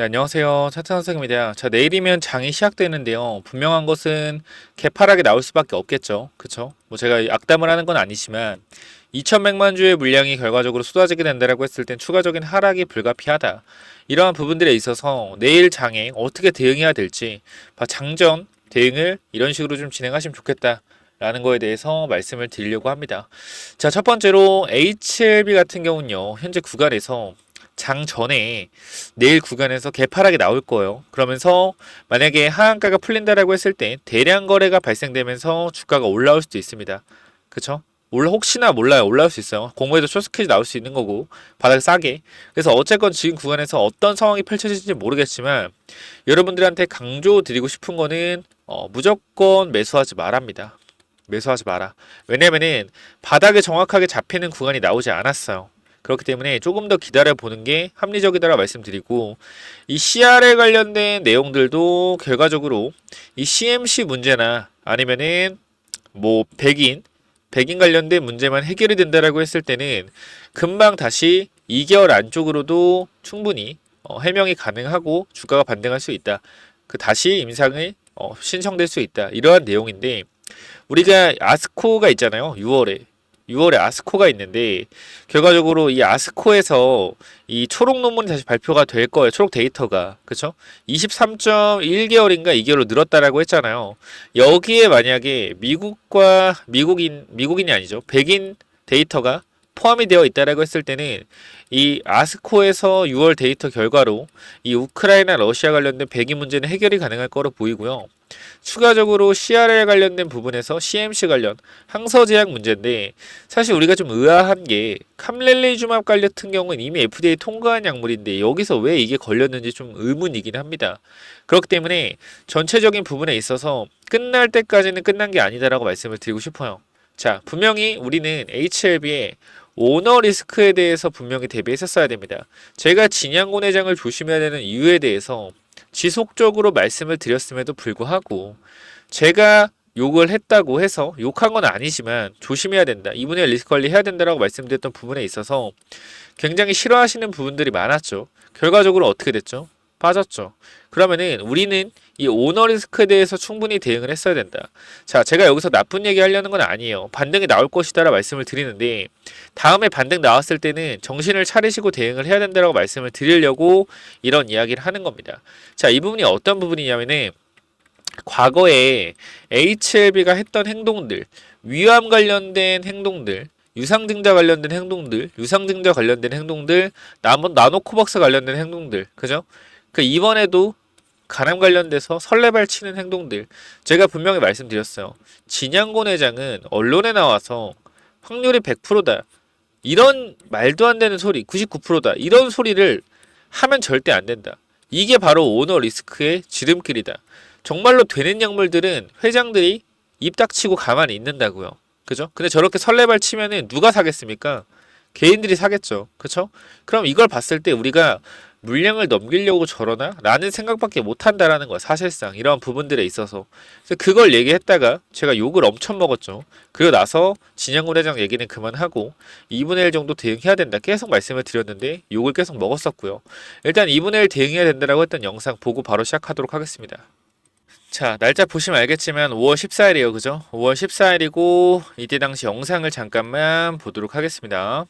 네, 안녕하세요. 차트 선생입니다. 자, 내일이면 장이 시작되는데요. 분명한 것은 개파락이 나올 수밖에 없겠죠. 그쵸? 뭐 제가 악담을 하는 건 아니지만 2,100만 주의 물량이 결과적으로 쏟아지게 된다라고 했을 땐 추가적인 하락이 불가피하다. 이러한 부분들에 있어서 내일 장에 어떻게 대응해야 될지 바- 장전 대응을 이런 식으로 좀 진행하시면 좋겠다. 라는 거에 대해서 말씀을 드리려고 합니다. 자, 첫 번째로 HLB 같은 경우는요. 현재 구간에서 장 전에 내일 구간에서 개파락이 나올 거예요. 그러면서 만약에 하한가가 풀린다라고 했을 때 대량 거래가 발생되면서 주가가 올라올 수도 있습니다. 그쵸? 올라 혹시나 몰라요. 올라올 수 있어요. 공모에도 쇼스케지 나올 수 있는 거고 바닥 싸게. 그래서 어쨌건 지금 구간에서 어떤 상황이 펼쳐질지 모르겠지만 여러분들한테 강조 드리고 싶은 거는 어, 무조건 매수하지 말랍니다. 매수하지 마라. 왜냐면은 바닥에 정확하게 잡히는 구간이 나오지 않았어요. 그렇기 때문에 조금 더 기다려 보는 게 합리적이다라 말씀드리고 이 CR에 관련된 내용들도 결과적으로 이 CMC 문제나 아니면은 뭐 백인 백인 관련된 문제만 해결이 된다라고 했을 때는 금방 다시 2개월 안쪽으로도 충분히 어, 해명이 가능하고 주가가 반등할 수 있다. 그 다시 임상을 어, 신청될 수 있다. 이러한 내용인데 우리가 아스코가 있잖아요. 6월에 6월에 아스코가 있는데 결과적으로 이 아스코에서 이 초록 논문이 다시 발표가 될 거예요. 초록 데이터가. 그쵸? 23.1개월인가 2개월로 늘었다라고 했잖아요. 여기에 만약에 미국과 미국인 미국인이 아니죠. 백인 데이터가 포함이 되어 있다라고 했을 때는 이 아스코에서 6월 데이터 결과로 이 우크라이나 러시아 관련된 백인 문제는 해결이 가능할 거로 보이고요. 추가적으로 CR에 관련된 부분에서 CMC 관련 항서 제약 문제인데 사실 우리가 좀 의아한 게 캄렐리주맙 같은 경우는 이미 FDA 통과한 약물인데 여기서 왜 이게 걸렸는지 좀 의문이긴 합니다. 그렇기 때문에 전체적인 부분에 있어서 끝날 때까지는 끝난 게 아니다라고 말씀을 드리고 싶어요. 자, 분명히 우리는 HLB의 오너 리스크에 대해서 분명히 대비했었어야 됩니다. 제가 진양고 내장을 조심해야 되는 이유에 대해서 지속적으로 말씀을 드렸음에도 불구하고 제가 욕을 했다고 해서 욕한 건 아니지만 조심해야 된다. 이분의 리스크 관리 해야 된다라고 말씀드렸던 부분에 있어서 굉장히 싫어하시는 부분들이 많았죠. 결과적으로 어떻게 됐죠? 빠졌죠. 그러면은 우리는 이 오너 리스크에 대해서 충분히 대응을 했어야 된다. 자, 제가 여기서 나쁜 얘기 하려는 건 아니에요. 반등이 나올 것이다라 말씀을 드리는데 다음에 반등 나왔을 때는 정신을 차리시고 대응을 해야 된다라고 말씀을 드리려고 이런 이야기를 하는 겁니다. 자, 이 부분이 어떤 부분이냐면은 과거에 HLB가 했던 행동들, 위암 관련된 행동들, 유상증자 관련된 행동들, 유상증자 관련된 행동들, 나노, 나노코박스 관련된 행동들, 그죠? 그 이번에도 간암 관련돼서 설레발 치는 행동들, 제가 분명히 말씀드렸어요. 진양고 내장은 언론에 나와서 확률이 100%다. 이런 말도 안 되는 소리, 99%다. 이런 소리를 하면 절대 안 된다. 이게 바로 오너 리스크의 지름길이다. 정말로 되는 약물들은 회장들이 입 닥치고 가만히 있는다고요. 그죠? 근데 저렇게 설레발 치면은 누가 사겠습니까? 개인들이 사겠죠. 그쵸? 그럼 이걸 봤을 때 우리가 물량을 넘기려고 저러나? 라는 생각밖에 못 한다라는 거야, 사실상. 이런 부분들에 있어서. 그래서 그걸 얘기했다가 제가 욕을 엄청 먹었죠. 그리고 나서 진양군 회장 얘기는 그만하고 2분의 1 정도 대응해야 된다. 계속 말씀을 드렸는데 욕을 계속 먹었었고요. 일단 2분의 1 대응해야 된다라고 했던 영상 보고 바로 시작하도록 하겠습니다. 자, 날짜 보시면 알겠지만 5월 14일이에요. 그죠? 5월 14일이고 이때 당시 영상을 잠깐만 보도록 하겠습니다.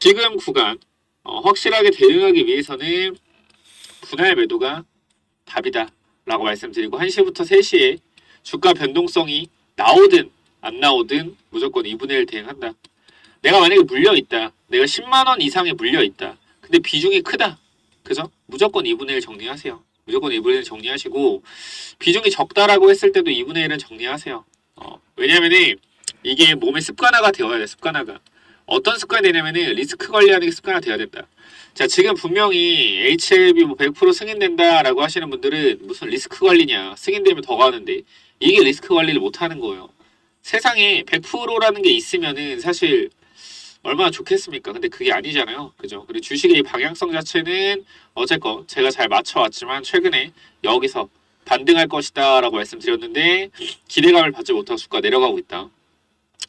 지금 구간 어, 확실하게 대응하기 위해서는 분할 매도가 답이다. 라고 말씀드리고 1시부터 3시에 주가 변동성이 나오든 안 나오든 무조건 2분의 1 대응한다. 내가 만약에 물려 있다. 내가 10만 원 이상에 물려 있다. 근데 비중이 크다. 그죠? 무조건 2분의 1 정리하세요. 무조건 2분의 1 정리하시고 비중이 적다라고 했을 때도 2분의 1은 정리하세요. 어, 왜냐면은 이게 몸의 습관화가 되어야 돼, 습관화가. 어떤 습관이 되냐면은 리스크 관리하는 게 습관화 돼야 된다. 자, 지금 분명히 HLB 뭐 100% 승인된다라고 하시는 분들은 무슨 리스크 관리냐. 승인되면 더 가는데 이게 리스크 관리를 못 하는 거예요. 세상에 100%라는 게 있으면은 사실 얼마나 좋겠습니까? 근데 그게 아니잖아요. 그죠? 그리고 주식의 이 방향성 자체는 어쨌건 제가 잘 맞춰왔지만 최근에 여기서 반등할 것이다 라고 말씀드렸는데 기대감을 받지 못하고 주가 내려가고 있다.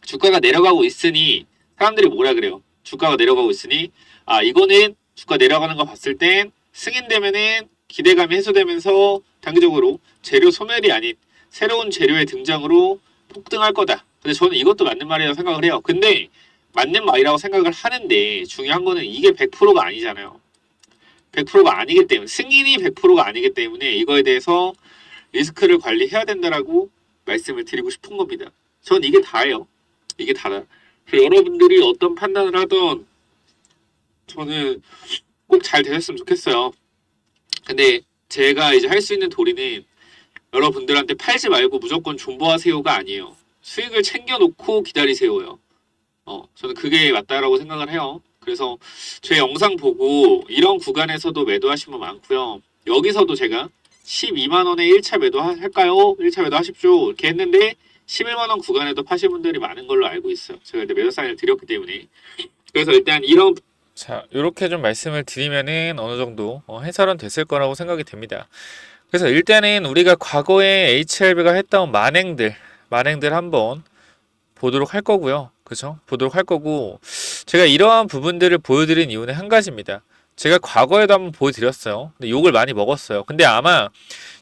주가가 내려가고 있으니 사람들이 뭐라 그래요? 주가가 내려가고 있으니 아 이거는 주가 내려가는 거 봤을 땐 승인되면은 기대감이 해소되면서 단기적으로 재료 소멸이 아닌 새로운 재료의 등장으로 폭등할 거다. 근데 저는 이것도 맞는 말이라고 생각을 해요. 근데 맞는 말이라고 생각을 하는데 중요한 거는 이게 100%가 아니잖아요. 100%가 아니기 때문에 승인이 100%가 아니기 때문에 이거에 대해서 리스크를 관리해야 된다라고 말씀을 드리고 싶은 겁니다. 전 이게 다예요. 이게 다다. 그래서 여러분들이 어떤 판단을 하던 저는 꼭 잘 되셨으면 좋겠어요. 근데 제가 이제 할 수 있는 도리는 여러분들한테 팔지 말고 무조건 존버하세요가 아니에요. 수익을 챙겨놓고 기다리세요요. 어, 저는 그게 맞다라고 생각을 해요. 그래서 제 영상 보고 이런 구간에서도 매도하신 분 많고요. 여기서도 제가 12만 원에 1차 매도 하- 할까요? 1차 매도 하십시오. 이렇게 했는데 11만 원 구간에도 파신 분들이 많은 걸로 알고 있어요. 제가 이제 매도 사인을 드렸기 때문에. 그래서 일단 이런 자, 이렇게 좀 말씀을 드리면은 어느 정도 어, 해설은 됐을 거라고 생각이 됩니다. 그래서 일단은 우리가 과거에 HLB가 했던 만행들, 만행들 한번 보도록 할 거고요. 그죠? 보도록 할 거고, 제가 이러한 부분들을 보여드린 이유는 한 가지입니다. 제가 과거에도 한번 보여드렸어요. 근데 욕을 많이 먹었어요. 근데 아마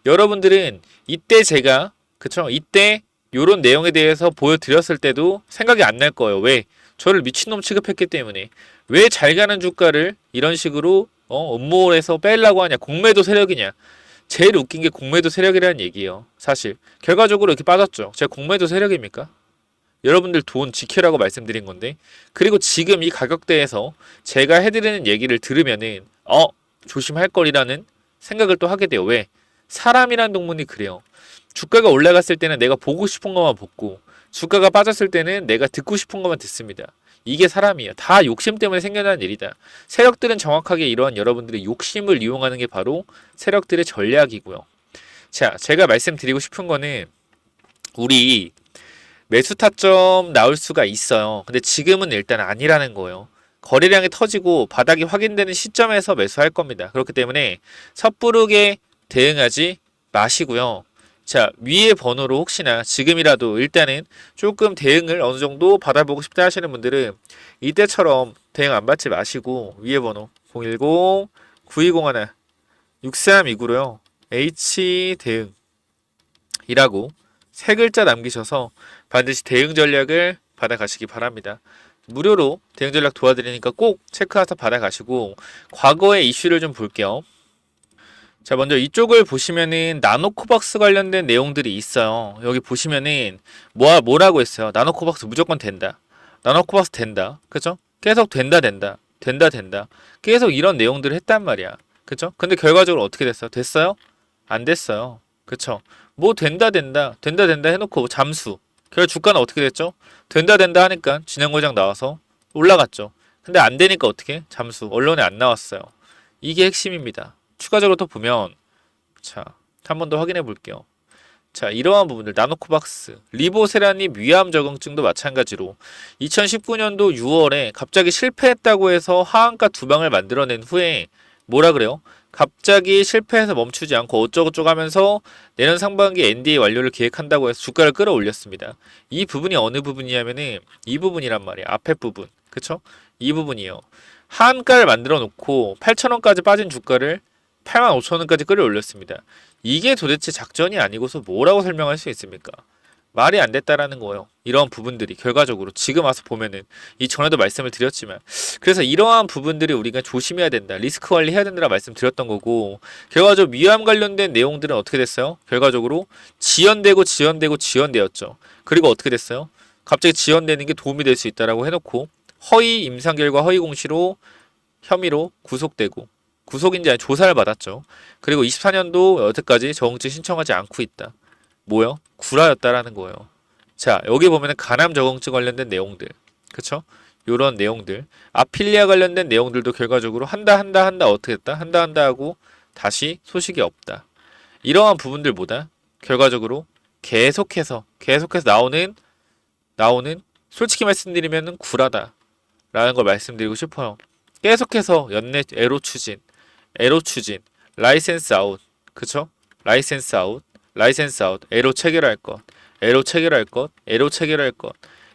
여러분들은 이때 제가, 그쵸? 이때 요런 내용에 대해서 보여드렸을 때도 생각이 안 날 거예요. 왜? 저를 미친놈 취급했기 때문에. 왜 잘 가는 주가를 이런 식으로, 어, 음모에서 빼려고 하냐? 공매도 세력이냐? 제일 웃긴 게 공매도 세력이라는 얘기예요. 사실. 결과적으로 이렇게 빠졌죠. 제가 공매도 세력입니까? 여러분들 돈 지키라고 말씀드린 건데 그리고 지금 이 가격대에서 제가 해드리는 얘기를 들으면은 어 조심할 거리라는 생각을 또 하게 돼요 왜 사람이란 동물이 그래요 주가가 올라갔을 때는 내가 보고 싶은 것만 보고 주가가 빠졌을 때는 내가 듣고 싶은 것만 듣습니다 이게 사람이에요 다 욕심 때문에 생겨난 일이다 세력들은 정확하게 이러한 여러분들의 욕심을 이용하는 게 바로 세력들의 전략이고요 자 제가 말씀드리고 싶은 거는 우리 매수 타점 나올 수가 있어요. 근데 지금은 일단 아니라는 거예요. 거래량이 터지고 바닥이 확인되는 시점에서 매수할 겁니다. 그렇기 때문에 섣부르게 대응하지 마시고요. 자, 위의 번호로 혹시나 지금이라도 일단은 조금 대응을 어느 정도 받아보고 싶다 하시는 분들은 이때처럼 대응 안 받지 마시고 위의 번호 010 9201 6329로요. H 대응 이라고 세 글자 남기셔서 반드시 대응 전략을 받아가시기 바랍니다. 무료로 대응 전략 도와드리니까 꼭 체크해서 받아가시고 과거의 이슈를 좀 볼게요. 자 먼저 이쪽을 보시면은 나노코박스 관련된 내용들이 있어요. 여기 보시면은 뭐 뭐라고 했어요? 나노코박스 무조건 된다. 나노코박스 된다. 그죠? 계속 된다 된다 된다 된다. 계속 이런 내용들을 했단 말이야. 그죠? 근데 결과적으로 어떻게 됐어요? 됐어요? 안 됐어요. 그쵸? 뭐 된다 된다 된다 된다 해놓고 잠수 그래서 주가는 어떻게 됐죠? 된다 된다 하니까 진행고장 나와서 올라갔죠. 근데 안 되니까 어떻게? 잠수. 언론에 안 나왔어요. 이게 핵심입니다. 추가적으로 또 보면 자, 한 번 더 확인해 볼게요. 자, 이러한 부분들 나노코박스, 리보세라님 위암 적응증도 마찬가지로 2019년도 6월에 갑자기 실패했다고 해서 하한가 두 방을 만들어낸 후에 뭐라 그래요? 갑자기 실패해서 멈추지 않고 어쩌고저쩌고 하면서 내년 상반기 NDA 완료를 계획한다고 해서 주가를 끌어올렸습니다. 이 부분이 어느 부분이냐면은 이 부분이란 말이에요. 앞에 부분. 그쵸? 이 부분이에요. 하한가를 만들어 놓고 8,000원까지 빠진 주가를 85,000원까지 끌어올렸습니다. 이게 도대체 작전이 아니고서 뭐라고 설명할 수 있습니까? 말이 안 됐다라는 거예요. 이러한 부분들이 결과적으로 지금 와서 보면은 이 전에도 말씀을 드렸지만 그래서 이러한 부분들이 우리가 조심해야 된다. 리스크 관리해야 된다라 말씀드렸던 거고 결과적으로 위암 관련된 내용들은 어떻게 됐어요? 결과적으로 지연되고 지연되고 지연되었죠. 그리고 어떻게 됐어요? 갑자기 지연되는 게 도움이 될 수 있다라고 해놓고 허위 임상 결과 허위 공시로 혐의로 구속되고 구속인지 조사를 받았죠. 그리고 24년도 여태까지 적응증 신청하지 않고 있다. 뭐요? 구라였다라는 거예요. 자, 여기 보면은 간암 적응증 관련된 내용들. 그쵸? 요런 내용들. 아필리아 관련된 내용들도 결과적으로 한다, 한다, 한다, 어떻게 했다? 한다, 한다 하고 다시 소식이 없다. 이러한 부분들보다 결과적으로 계속해서, 계속해서 나오는, 나오는, 솔직히 말씀드리면은 구라다. 라는 걸 말씀드리고 싶어요. 계속해서 연내 에로 추진, 에로 추진, 라이센스 아웃. 그쵸? 라이센스 아웃. 라이센스 아웃, 에로 체결할 것, 에로 체결할 것, 에로 체결할 것,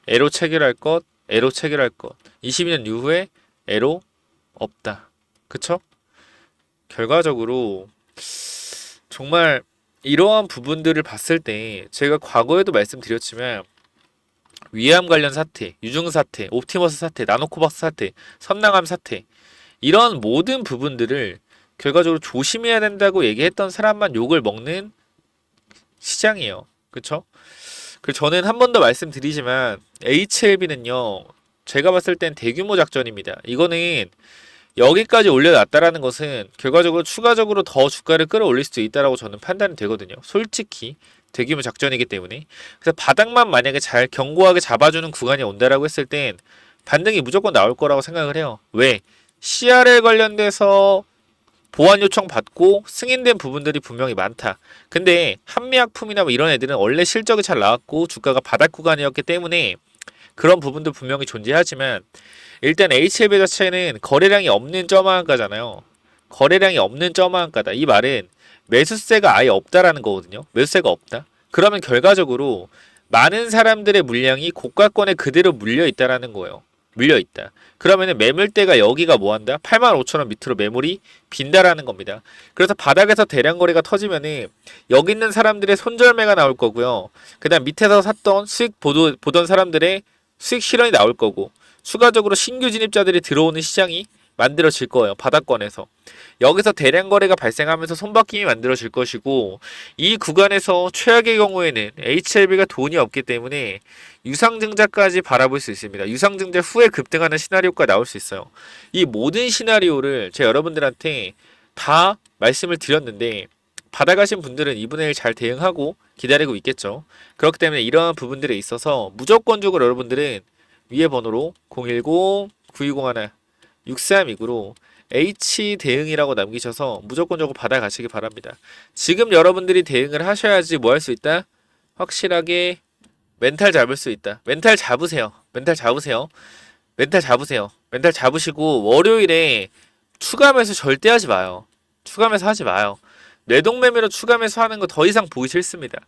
에로 체결할 것, 에로 체결할 것. 22년 이후에 에로 없다. 그쵸? 결과적으로 정말 이러한 부분들을 봤을 때 제가 과거에도 말씀드렸지만 위암 관련 사태, 유증 사태, 옵티머스 사태, 나노코박스 사태, 선낭암 사태 이런 모든 부분들을 결과적으로 조심해야 된다고 얘기했던 사람만 욕을 먹는 시장이에요. 그쵸? 그 저는 한 번 더 말씀드리지만 HLB는요. 제가 봤을 땐 대규모 작전입니다. 이거는 여기까지 올려놨다라는 것은 결과적으로 추가적으로 더 주가를 끌어올릴 수도 있다라고 저는 판단이 되거든요. 솔직히 대규모 작전이기 때문에 그래서 바닥만 만약에 잘 견고하게 잡아주는 구간이 온다라고 했을 땐 반등이 무조건 나올 거라고 생각을 해요. 왜? CRL 관련돼서 보완 요청 받고 승인된 부분들이 분명히 많다. 근데 한미약품이나 뭐 이런 애들은 원래 실적이 잘 나왔고 주가가 바닥 구간이었기 때문에 그런 부분도 분명히 존재하지만 일단 HLB 자체는 거래량이 없는 점화가잖아요. 거래량이 없는 점화가다. 이 말은 매수세가 아예 없다라는 거거든요. 매수세가 없다. 그러면 결과적으로 많은 사람들의 물량이 고가권에 그대로 물려 있다라는 거예요. 물려 있다. 그러면은 매물대가 여기가 뭐 한다? 85,000원 밑으로 매물이 빈다라는 겁니다. 그래서 바닥에서 대량 거래가 터지면은 여기 있는 사람들의 손절매가 나올 거고요. 그 다음 밑에서 샀던 수익 보도, 보던 사람들의 수익 실현이 나올 거고 추가적으로 신규 진입자들이 들어오는 시장이 만들어질 거예요. 바닥권에서. 여기서 대량 거래가 발생하면서 손바뀜이 만들어질 것이고 이 구간에서 최악의 경우에는 HLB가 돈이 없기 때문에 유상증자까지 바라볼 수 있습니다. 유상증자 후에 급등하는 시나리오가 나올 수 있어요. 이 모든 시나리오를 제가 여러분들한테 다 말씀을 드렸는데 받아가신 분들은 2분의 1 잘 대응하고 기다리고 있겠죠. 그렇기 때문에 이러한 부분들에 있어서 무조건적으로 여러분들은 위에 번호로 010-9201 6329로 H 대응이라고 남기셔서 무조건적으로 받아가시기 바랍니다. 지금 여러분들이 대응을 하셔야지 뭐 할 수 있다? 확실하게 멘탈 잡을 수 있다. 멘탈 잡으세요. 멘탈 잡으세요. 멘탈 잡으세요. 멘탈 잡으시고 월요일에 추가 매수 절대 하지 마요. 추가 매수 하지 마요. 뇌동매매로 추가 매수 하는 거 더 이상 보기 싫습니다.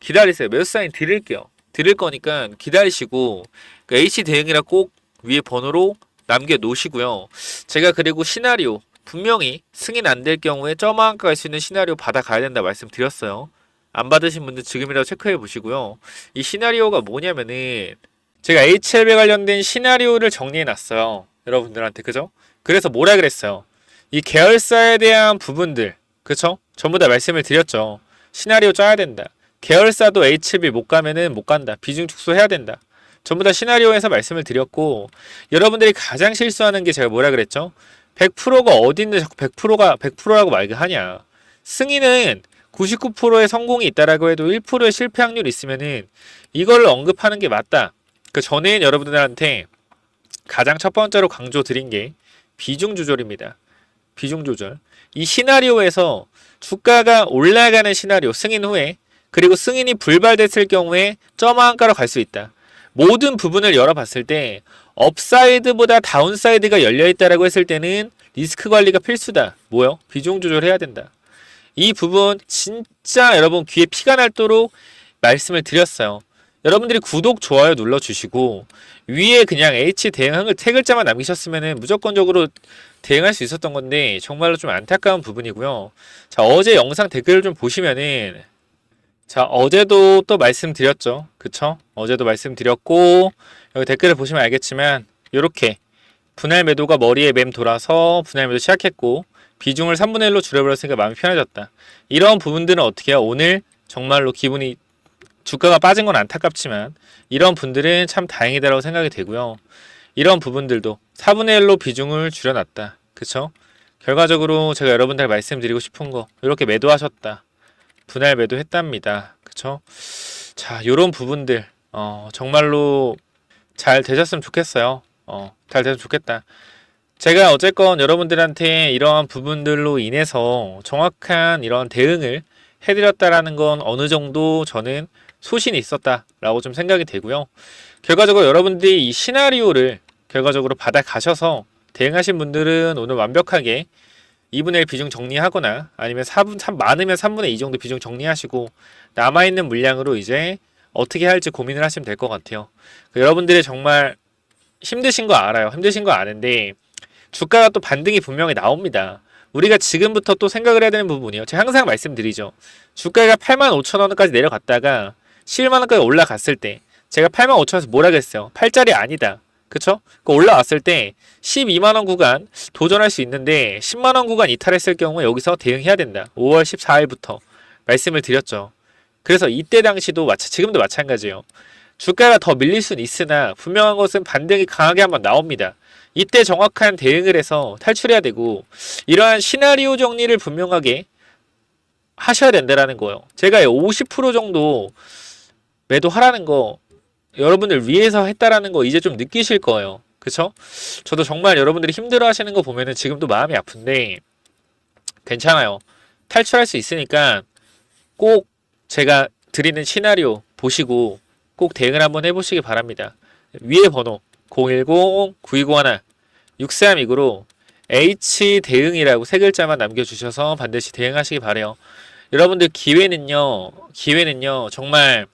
기다리세요. 매수 사인 드릴게요. 드릴 거니까 기다리시고 그 H 대응이라 꼭 위에 번호로 남겨 놓으시고요. 제가 그리고 시나리오 분명히 승인 안 될 경우에 점화한가 갈 수 있는 시나리오 받아 가야 된다 말씀드렸어요. 안 받으신 분들 지금이라도 체크해 보시고요. 이 시나리오가 뭐냐면은 제가 HLB 관련된 시나리오를 정리해 놨어요. 여러분들한테 그죠? 그래서 뭐라 그랬어요? 이 계열사에 대한 부분들 그쵸? 전부 다 말씀을 드렸죠. 시나리오 짜야 된다. 계열사도 HLB 못 가면은 못 간다. 비중 축소해야 된다. 전부 다 시나리오에서 말씀을 드렸고 여러분들이 가장 실수하는 게 제가 뭐라 그랬죠? 100%가 어딘데 자꾸 100%가 100%라고 말을 하냐. 승인은 99%의 성공이 있다라고 해도 1%의 실패 확률이 있으면은 이걸 언급하는 게 맞다. 그 전에는 여러분들한테 가장 첫 번째로 강조 드린 게 비중 조절입니다. 비중 조절. 이 시나리오에서 주가가 올라가는 시나리오 승인 후에 그리고 승인이 불발됐을 경우에 점화한가로 갈 수 있다. 모든 부분을 열어봤을 때 업사이드보다 다운사이드가 열려 있다라고 했을 때는 리스크 관리가 필수다. 뭐요? 비중 조절해야 된다. 이 부분 진짜 여러분 귀에 피가 날도록 말씀을 드렸어요. 여러분들이 구독, 좋아요 눌러주시고 위에 그냥 H 대응한 세 글자만 남기셨으면 무조건적으로 대응할 수 있었던 건데 정말로 좀 안타까운 부분이고요. 자 어제 영상 댓글을 좀 보시면은 자 어제도 또 말씀드렸죠. 그쵸? 어제도 말씀드렸고 여기 댓글을 보시면 알겠지만 이렇게 분할 매도가 머리에 맴 돌아서 분할 매도 시작했고 비중을 3분의 1로 줄여버렸으니까 마음이 편해졌다. 이런 부분들은 어떻게 해요? 오늘 정말로 기분이 주가가 빠진 건 안타깝지만 이런 분들은 참 다행이다라고 생각이 되고요. 이런 부분들도 4분의 1로 비중을 줄여놨다. 그쵸? 결과적으로 제가 여러분들 말씀드리고 싶은 거 이렇게 매도하셨다. 분할 매도했답니다. 그쵸? 자, 요런 부분들 어, 정말로 잘 되셨으면 좋겠어요. 어, 잘 되면 좋겠다. 제가 어쨌건 여러분들한테 이러한 부분들로 인해서 정확한 이런 대응을 해드렸다라는 건 어느 정도 저는 소신이 있었다라고 좀 생각이 되고요. 결과적으로 여러분들이 이 시나리오를 결과적으로 받아 가셔서 대응하신 분들은 오늘 완벽하게 2분의 1 비중 정리하거나 아니면 4분 3 많으면 3분의 2 정도 비중 정리하시고 남아있는 물량으로 이제 어떻게 할지 고민을 하시면 될 것 같아요. 그 여러분들이 정말 힘드신 거 알아요. 힘드신 거 아는데 주가가 또 반등이 분명히 나옵니다. 우리가 지금부터 또 생각을 해야 되는 부분이요. 제가 항상 말씀드리죠. 주가가 8만 5천 원까지 내려갔다가 11만 원까지 올라갔을 때 제가 8만 5천 원에서 뭐라 그랬어요? 8짜리 아니다. 그쵸? 그 올라왔을 때 12만 원 구간 도전할 수 있는데 10만 원 구간 이탈했을 경우에 여기서 대응해야 된다. 5월 14일부터 말씀을 드렸죠. 그래서 이때 당시도 마찬 지금도 마찬가지예요. 주가가 더 밀릴 수는 있으나 분명한 것은 반등이 강하게 한번 나옵니다. 이때 정확한 대응을 해서 탈출해야 되고 이러한 시나리오 정리를 분명하게 하셔야 된다라는 거예요. 제가 50% 정도 매도하라는 거 여러분들 위해서 했다라는 거 이제 좀 느끼실 거예요. 그쵸? 저도 정말 여러분들이 힘들어 하시는 거 보면은 지금도 마음이 아픈데 괜찮아요. 탈출할 수 있으니까 꼭 제가 드리는 시나리오 보시고 꼭 대응을 한번 해보시기 바랍니다. 위에 번호 010-9201-6329로 H 대응이라고 세 글자만 남겨주셔서 반드시 대응하시기 바래요. 여러분들 기회는요, 기회는요, 정말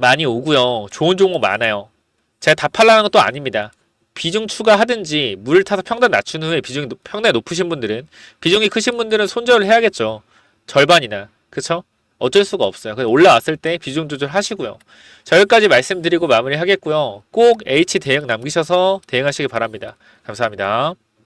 많이 오고요. 좋은 종목 많아요. 제가 다 팔라는 것도 아닙니다. 비중 추가하든지 물을 타서 평단 낮춘 후에 비중이 높- 평단이 높으신 분들은 비중이 크신 분들은 손절을 해야겠죠. 절반이나 그쵸? 어쩔 수가 없어요. 그래서 올라왔을 때 비중 조절하시고요. 자 여기까지 말씀드리고 마무리하겠고요. 꼭 H 대응 남기셔서 대응하시기 바랍니다. 감사합니다.